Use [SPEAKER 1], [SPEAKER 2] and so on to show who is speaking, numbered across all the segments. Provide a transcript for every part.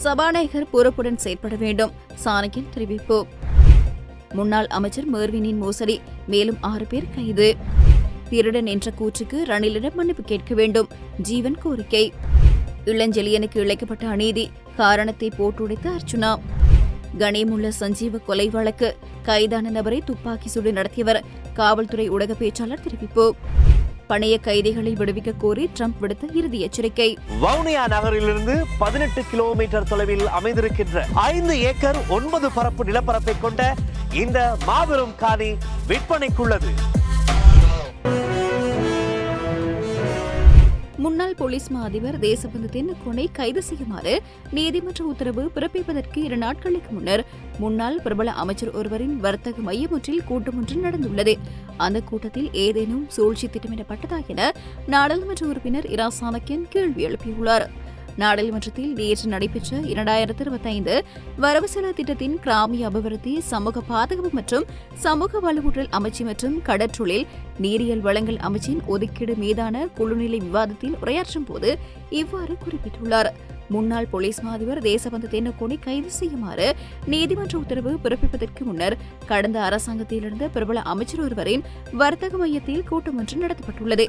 [SPEAKER 1] சபாநாயகர் பொறுப்புடன் செயற்பட வேண்டும். சாணக்கியன் தெரிவிப்பு. முன்னாள் அமைச்சர் மேர்வினின் மோசடி மேலும் ஆறு பேர் கைது. திருடன் என்ற கூற்றுக்கு ரணிலிடம் மன்னிப்பு கேட்க வேண்டும். ஜீவன் கோரிக்கை. இளஞ்செலியனுக்கு இழைக்கப்பட்ட அநீதி காரணத்தை போட்டுடைத்த அர்ச்சுனா கணேமுள்ள சஞ்சீவ கொலை வழக்கு கைதான நபரை துப்பாக்கி சூடு நடத்தியவர் காவல்துறை ஊடக பேச்சாளர் தெரிவிப்பு. பணைய கைதிகளை விடுவிக்க கோரி ட்ரம்ப் விடுத்த இறுதி எச்சரிக்கை.
[SPEAKER 2] வவுனியா நகரிலிருந்து பதினெட்டு கிலோமீட்டர் தொலைவில் அமைந்திருக்கின்ற ஐந்து ஏக்கர் ஒன்பது பரப்பு நிலப்பரப்பை கொண்ட இந்த மாபெரும் காணி விற்பனைக்குள்ளது.
[SPEAKER 1] முன்னாள் போலீஸ் மா அதிபர் தேசபந்து தென்னக்கோனை கைது செய்யுமாறு நீதிமன்ற உத்தரவு பிறப்பிப்பதற்கு இரு நாட்களுக்கு முன்னர் முன்னாள் பிரபல அமைச்சர் ஒருவரின் வர்த்தக மையம் கூட்டம் ஒன்று நடந்துள்ளது. அந்த கூட்டத்தில் ஏதேனும் சூழ்ச்சி திட்டமிடப்பட்டதா என நாடாளுமன்ற உறுப்பினர் இரா சாணக்கியன் கேள்வி எழுப்பியுள்ளார். நாடாளுமன்றத்தில் நேற்று நடைபெற்ற இரண்டாயிரத்தி இருபத்தைந்து வரவு செலவு திட்டத்தின் கிராமிய அபிவிருத்தி சமூக பாதுகாப்பு மற்றும் சமூக வலுவூட்டல் அமைச்சு மற்றும் கடற்றொழில் நீரியல் வளங்கள் அமைச்சின் ஒதுக்கீடு மீதான குழுநிலை விவாதத்தில் உரையாற்றும் போது இவ்வாறு குறிப்பிட்டுள்ளார். முன்னாள் போலீஸ் மாதிபர் தேசபந்து தென்னக்கோனை கைது செய்யுமாறு நீதிமன்ற உத்தரவு பிறப்பிப்பதற்கு முன்னர் கடந்த அரசாங்கத்திலிருந்து பிரபல அமைச்சர் ஒருவரின் வர்த்தக மையத்தில் கூட்டம் ஒன்று நடத்தப்பட்டுள்ளது.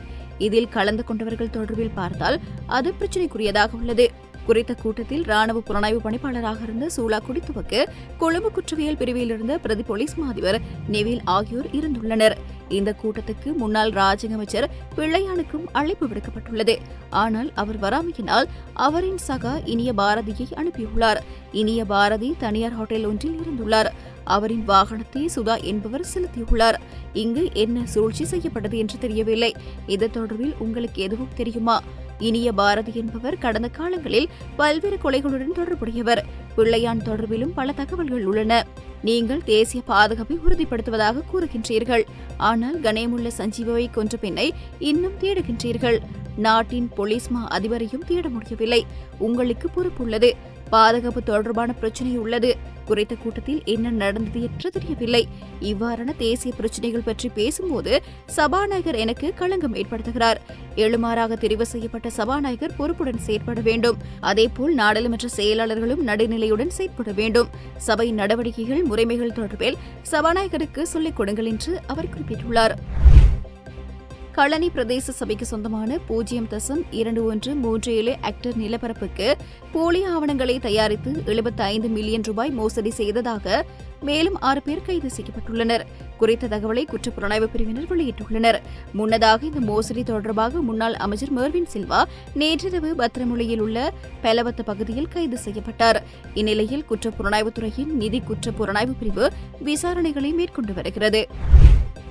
[SPEAKER 1] இதில் கலந்து கொண்டவர்கள் தொடர்பில் பார்த்தால் அது பிரச்சினைக்குரியதாக உள்ளது. குறித்த கூட்டத்தில் ராணுவ புலனாய்வு பணிப்பாளராக இருந்த சூலா குடித்துவக்கு கொழும்பு குற்றவியல் பிரிவில் இருந்த பிரதி போலீஸ் மாதிபர் நெவில் ஆகியோர் இருந்துள்ளனர். இந்த கூட்டத்துக்கு முன்னாள் ராஜ்ய அமைச்சர் பிள்ளையானுக்கும் அழைப்பு விடுக்கப்பட்டுள்ளது. ஆனால் அவர் வராமையினால் அவரின் சகா இனிய பாரதியை அனுப்பியுள்ளார். இனிய பாரதி தனியார் ஹோட்டல் ஒன்றில் இருந்துள்ளார். அவரின் வாகனத்தை சுதா என்பவர் செலுத்தியுள்ளார். இங்கு என்ன சூழ்ச்சி செய்யப்பட்டது என்று தெரியவில்லை. இது தொடர்பில் உங்களுக்கு எதுவும் தெரியுமா? இனிய பாரதி என்பவர் கடந்த காலங்களில் பல்வேறு கொலைகளுடன் தொடர்புடையவர். பிள்ளையான் தொடர்பிலும் பல தகவல்கள் உள்ளன. நீங்கள் தேசிய பாதுகாப்பை உறுதிப்படுத்துவதாக கூறுகின்றீர்கள். ஆனால் கணேமுள்ள சஞ்சீவாவை கொன்ற பெண்ணை இன்னும் தேடுகின்றீர்கள். நாட்டின் போலீஸ் மா அதிபரையும் தேட முடியவில்லை. உங்களுக்கு பொறுப்புள்ளது. பாதுகாப்பு தொடர்பான பிரச்சனை உள்ளது. குறித்த கூட்டத்தில் என்ன நடந்தது என்று தெரியவில்லை. இவ்வாறான தேசிய பிரச்சனைகள் பற்றி பேசும்போது சபாநாயகர் எனக்கு களங்கம் ஏற்படுத்துகிறார். எழுமாறாக தெரிவு செய்யப்பட்ட சபாநாயகர் பொறுப்புடன் செயற்பட வேண்டும். அதேபோல் நாடாளுமன்ற செயலாளர்களும் நடுநிலையுடன் செயற்பட வேண்டும். சபை நடவடிக்கைகள் முறைமைகள் தொடர்பில் சபாநாயகருக்கு சொல்லிக் கொடுங்கள் என்று அவர் குறிப்பிட்டுள்ளார். களனி பிரதேச சபைக்கு சொந்தமான பூஜ்ஜியம் தசம் இரண்டு ஒன்று மூன்று ஏழு ஹெக்டர் நிலப்பரப்புக்கு போலி ஆவணங்களை தயாரித்து எழுபத்தி ஐந்து மில்லியன் ரூபாய் மோசடி செய்ததாக மேலும் ஆறு பேர் கைது செய்யப்பட்டுள்ளனர். குறித்த தகவலை குற்றப்புலனாய்வு பிரிவினர் வெளியிட்டுள்ளனர். முன்னதாக இந்த மோசடி தொடர்பாக முன்னாள் அமைச்சர் மெர்வின் சில்வா நேற்றிரவு பத்திரமொழியில் உள்ள பெலவத்த பகுதியில் கைது செய்யப்பட்டார். இந்நிலையில் குற்றப்புலனாய்வுத்துறையின் நிதி குற்ற புலனாய்வு பிரிவு விசாரணைகளை மேற்கொண்டு வருகிறது.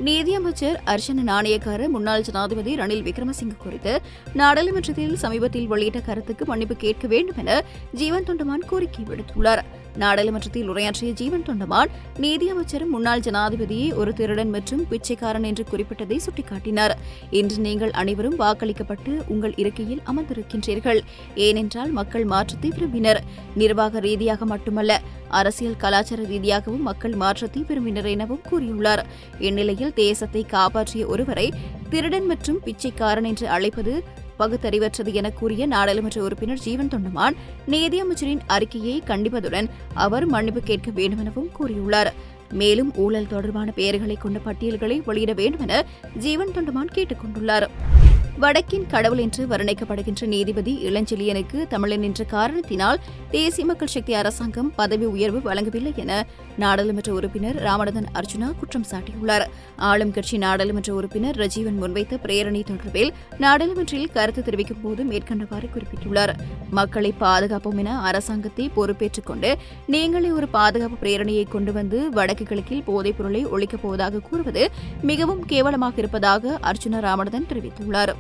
[SPEAKER 1] நீதியமைச்சர் அர்ச்சன நாணயக்கார முன்னாள் ஜனாதிபதி ரணில் விக்ரமசிங்க குறித்து நாடாளுமன்றத்தில் சமீபத்தில் வெளியிட்ட கருத்துக்கு மன்னிப்பு கேட்க வேண்டும் என ஜீவன் தொண்டமான் கோரிக்கை விடுத்துள்ளார். நாடாளுமன்றத்தில் உரையாற்றிய ஜீவன் தொண்டமான் நீதியமைச்சரும் முன்னாள் ஜனாதிபதியை ஒரு திருடன் மற்றும் பிச்சைக்காரன் என்று குறிப்பிட்டதை சுட்டிக்காட்டினார். இன்று நீங்கள் அனைவரும் வாக்களிக்கப்பட்டு உங்கள் இருக்கையில் அமர்ந்திருக்கின்றீர்கள். ஏனென்றால் மக்கள் மாற்றத்தை விரும்பினர். நிர்வாக ரீதியாக மட்டுமல்ல அரசியல் கலாச்சார ரீதியாகவும் மக்கள் மாற்றத்தை விரும்பினர் எனவும் கூறியுள்ளார். இந்நிலையில் தேசத்தை காப்பாற்றிய ஒருவரை திருடன் மற்றும் பிச்சைக்காரன் என்று அழைப்பது பகுத்தறிவற்றது என கூறிய நாடாளுமன்ற உறுப்பினர் ஜீவன் தொண்டமான் நிதியமைச்சரின் அறிக்கையை கண்டிப்பதுடன் அவர் மன்னிப்பு கேட்க வேண்டும் எனவும் கூறியுள்ளார். மேலும் ஊழல் தொடர்பான பெயர்களை கொண்ட பட்டியல்களை வெளியிட வேண்டும் என ஜீவன் தொண்டமான் கேட்டுக் கொண்டுள்ளார். வடக்கின் கடவுள் என்று வர்ணிக்கப்படுகின்ற நீதிபதி இளஞ்செழியனுக்கு தமிழன் என்ற காரணத்தினால் தேசிய மக்கள் சக்தி அரசாங்கம் பதவி உயர்வு வழங்கவில்லை என நாடாளுமன்ற உறுப்பினர் ராமநாதன் அர்ஜுனா குற்றம் சாட்டியுள்ளார். ஆளும் கட்சி நாடாளுமன்ற உறுப்பினர் ரஜீவன் முன்வைத்த பிரேரணை தொடர்பில் நாடாளுமன்றில் கருத்து தெரிவிக்கும் போது மேற்கண்டவாறு குறிப்பிட்டுள்ளார். மக்களை பாதுகாப்போம் என அரசாங்கத்தை பொறுப்பேற்றுக் கொண்டு நீங்களே ஒரு பாதுகாப்பு பிரேரணையை கொண்டு வந்து வடக்கு கிழக்கில் போதைப் பொருளை ஒழிக்கப் போவதாக கூறுவது மிகவும் கேவலமாக இருப்பதாக அர்ஜுனா ராமநாதன் தெரிவித்துள்ளார்.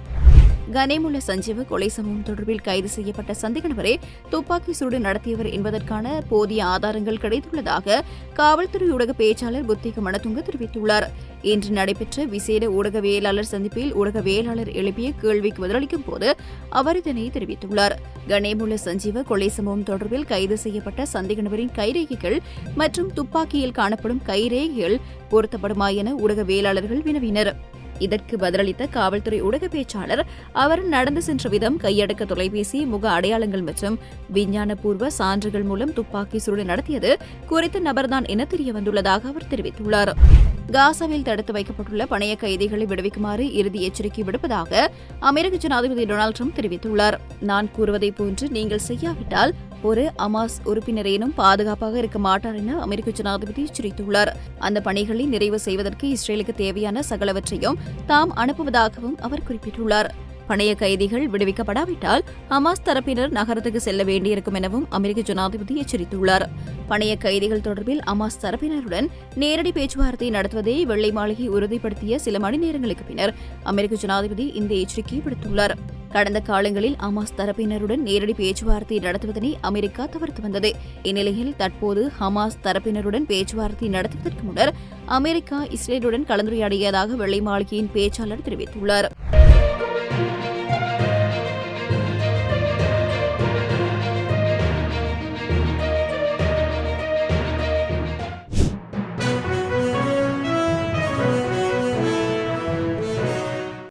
[SPEAKER 1] கனேமுள்ள சஞ்சீவு கொலை சம்பவம் தொடர்பில் கைது செய்யப்பட்ட சந்தேக நபரே துப்பாக்கி சூடு நடத்தியவர் என்பதற்கான போதிய ஆதாரங்கள் கிடைத்துள்ளதாக காவல்துறை ஊடக பேச்சாளர் புத்திக மணத்துங்க தெரிவித்துள்ளார். இன்று நடைபெற்ற விசேட ஊடகவியலாளர் சந்திப்பில் ஊடகவியலாளர் எழுப்பிய கேள்விக்கு பதிலளிக்கும் போது அவர் இதனை தெரிவித்துள்ளார். கனேமுள்ள சஞ்சீவ கொலை சம்பவம் தொடர்பில் கைது செய்யப்பட்ட சந்தேக நபரின் கைரேகைகள் மற்றும் துப்பாக்கியில் காணப்படும் கைரேகைகள் பொருத்தப்படுமா என ஊடகவியலாளர்கள் வினவினர். இதற்கு பதிலளித்த காவல்துறை ஊடக பேச்சாளர் அவர் நடந்து சென்ற விதம் கையடக்க தொலைபேசி முக அடையாளங்கள் மற்றும் விஞ்ஞானபூர்வ சான்றுகள் மூலம் துப்பாக்கி சூடு நடத்தியது குறித்த நபர்தான் என தெரிய வந்துள்ளதாக அவர் தெரிவித்துள்ளார். காசாவில் தடுத்து வைக்கப்பட்டுள்ள பணைய கைதிகளை விடுவிக்குமாறு இறுதி எச்சரிக்கை விடுப்பதாக அமெரிக்க ஜனாதிபதி டொனால்டு ட்ரம்ப் தெரிவித்துள்ளார். நான் கூறுவதைப் போன்று நீங்கள் செய்யாவிட்டால் ஒரு அமாஸ் உறுப்பினரேனும் பாதுகாப்பாக இருக்க மாட்டார் என அமெரிக்க ஜனாதிபதி எச்சரித்துள்ளார் அந்த பணிகளை நிறைவு செய்வதற்கு இஸ்ரேலுக்கு தேவையான சகலவற்றையும் தாம் அனுப்புவதாகவும் அவர் குறிப்பிட்டுள்ளார். பணைய கைதிகள் விடுவிக்கப்படாவிட்டால் ஹமாஸ் தரப்பினர் நகரத்துக்கு செல்ல வேண்டியிருக்கும் எனவும் அமெரிக்க ஜனாதிபதி எச்சரித்துள்ளார். பணைய கைதிகள் தொடர்பில் அமாஸ் தரப்பினருடன் நேரடி பேச்சுவார்த்தை நடத்துவதை வெள்ளை மாளிகை உறுதிப்படுத்திய சில மணி நேரங்களுக்கு பின்னர் அமெரிக்க ஜனாதிபதி இந்த எச்சரிக்கையை விடுத்துள்ளார். கடந்த காலங்களில் ஹமாஸ் தரப்பினருடன் நேரடி பேச்சுவார்த்தை நடத்துவதனை அமெரிக்கா தவிர்த்து வந்தது. இந்நிலையில் தற்போது ஹமாஸ் தரப்பினருடன் பேச்சுவார்த்தை நடத்துவதற்கு முன்னர் அமெரிக்கா இஸ்ரேலுடன் கலந்துரையாடியதாக வெள்ளை மாளிகையின் பேச்சாளர் தெரிவித்துள்ளார்.